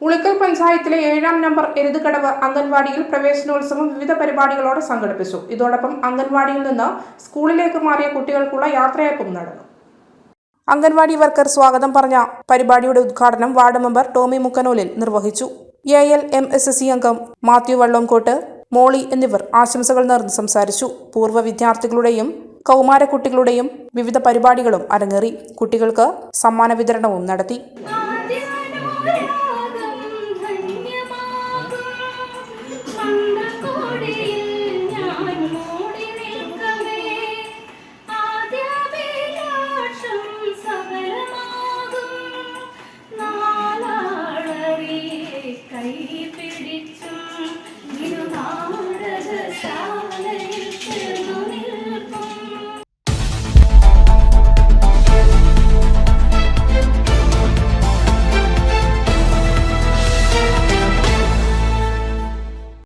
ഉളിക്കൽ പഞ്ചായത്തിലെ ഏഴാം നമ്പർ എരുതുകടവ് അംഗൻവാടിയിൽ പ്രവേശനോത്സവം വിവിധ പരിപാടികളോടെ സംഘടിപ്പിച്ചു. ഇതോടൊപ്പം അംഗൻവാടിയിൽ നിന്ന് സ്കൂളിലേക്ക് മാറിയ കുട്ടികൾക്കുള്ള യാത്രയയപ്പും നടന്നു. അംഗൻവാടി വർക്കർ സ്വാഗതം പറഞ്ഞ പരിപാടിയുടെ ഉദ്ഘാടനം വാർഡ് മെമ്പർ ടോമി മുക്കനോലിൽ നിർവഹിച്ചു. A L M S S C അംഗം മാത്യു വള്ളംകോട്ട് മോളി എന്നിവർ ആശംസകൾ നേർന്ന് സംസാരിച്ചു. പൂർവ വിദ്യാർത്ഥികളുടെയും കൗമാരക്കുട്ടികളുടെയും വിവിധ പരിപാടികളും അരങ്ങേറി. കുട്ടികൾക്ക് സമ്മാന വിതരണവും നടത്തി.